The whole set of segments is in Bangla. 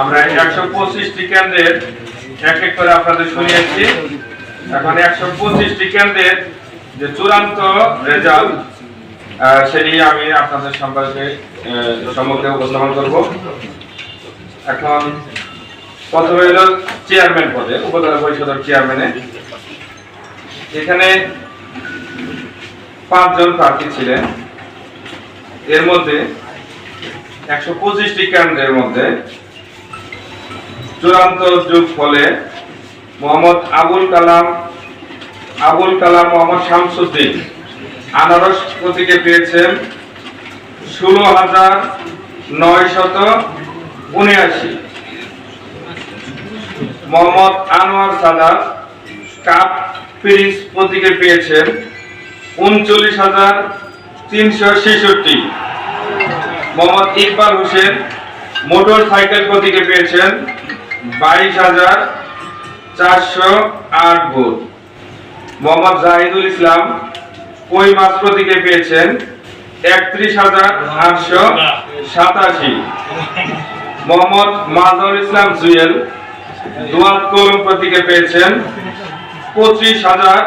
আমরা একশো পঁচিশটি কেন্দ্রের এক এক করে আপনাদের শুনিয়েছি। এখন একশো পঁচিশটি কেন্দ্রের যে চূড়ান্ত রেজাল্ট সেটি আমি আপনাদের সম্পর্কে সম্মুখে উপস্থাপন করব। এখন প্রথমে হলো চেয়ারম্যান পদে, উপজেলা পরিষদের চেয়ারম্যানে। এখানে পাঁচজন প্রার্থী ছিলেন। এর মধ্যে একশো পঁচিশটি কেন্দ্রের মধ্যে চূড়ান্ত ফলে মোহাম্মদ আবুল কালাম আবুল কালাম মোহাম্মদ শামসুদ্দিন আনারস প্রতীকে পেয়েছেন ষোলো হাজার নয় শত মোহাম্মদ আনোয়ার সাদাত কাপ প্রিন্স প্রতীকে পেয়েছেন উনচল্লিশ হাজার তিনশো ছেষট্টি। মোহাম্মদ ইকবাল হোসেন মোটর সাইকেল প্রতীকে পেয়েছেন বাইশ হাজার চারশো আট ভোট। মোহাম্মদ জাহিদুল ইসলাম কই মাছ প্রতীকে পেয়েছেন একত্রিশ হাজার আটশো সাতাশি। মোহাম্মদ মাজহর ইসলাম জুয়েল দুয়াত কলম প্রতীকে পেয়েছেন পঁচিশ হাজার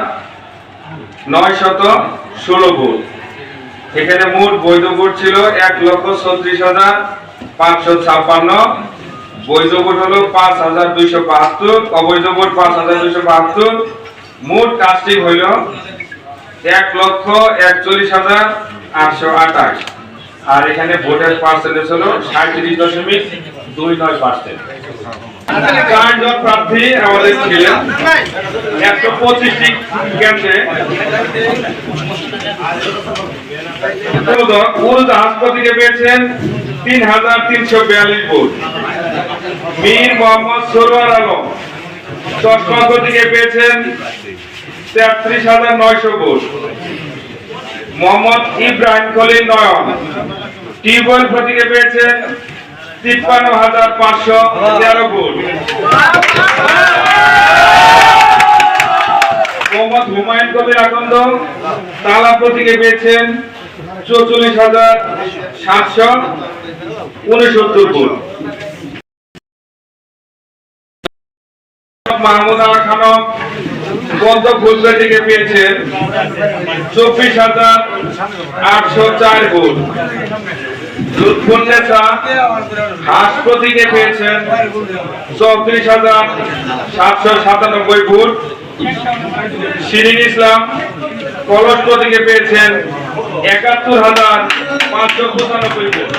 নয় শত ষোলো ভোট। এখানে মোট বৈধ ভোট ছিল এক লক্ষ ছত্রিশ হাজার পাঁচশো ছাপ্পান্ন। বৈধ ভোট হলো পাঁচ হাজার দুইশো বাহাত্তর, অবৈধ ভোট পাঁচ হাজার দুইশো বাহাত্তর। মোট কাজটি হইল এক লক্ষ একচল্লিশ হাজার আটশো আঠাশ। আর এখানে ভোটের পার্সেন্টেজ হলো সাঁত্রিশ দশমিক দুই নয় পার্সেন্ট চারজন প্রার্থী আমাদের ছিলেন একশো পঁচিশটি কেন্দ্রে উড়োজাহাজ প্রতীকে পেয়েছেন তিন হাজার তিনশো বিয়াল্লিশ ভোট। মীর মোহাম্মদ সরোয়ার আলম চশমা প্রতীকে পেয়েছেন তেত্রিশ হাজার নয়শো vote. Mohammad Ibrahim Khalil Nayan tube well প্রতীকে পেয়েছেন তিপ্পান্ন হাজার পাঁচশো তেরো ভোট মোহাম্মদ হুমায়ুন কবির আকন্দ তালা প্রতীকে পেয়েছেন চৌচল্লিশ হাজার সাতশো উনসত্তর ভোট মাহমুদ আলা খানম পদ্ম ফুলবে পেয়েছেন চব্বিশ হাজার আটশো চার ভোট পেয়েছেন হাজার সাতশো সাতানব্বই শিরিন ইসলাম পেয়েছেন একাত্তর হাজার পাঁচশো পঁচানব্বই ভোট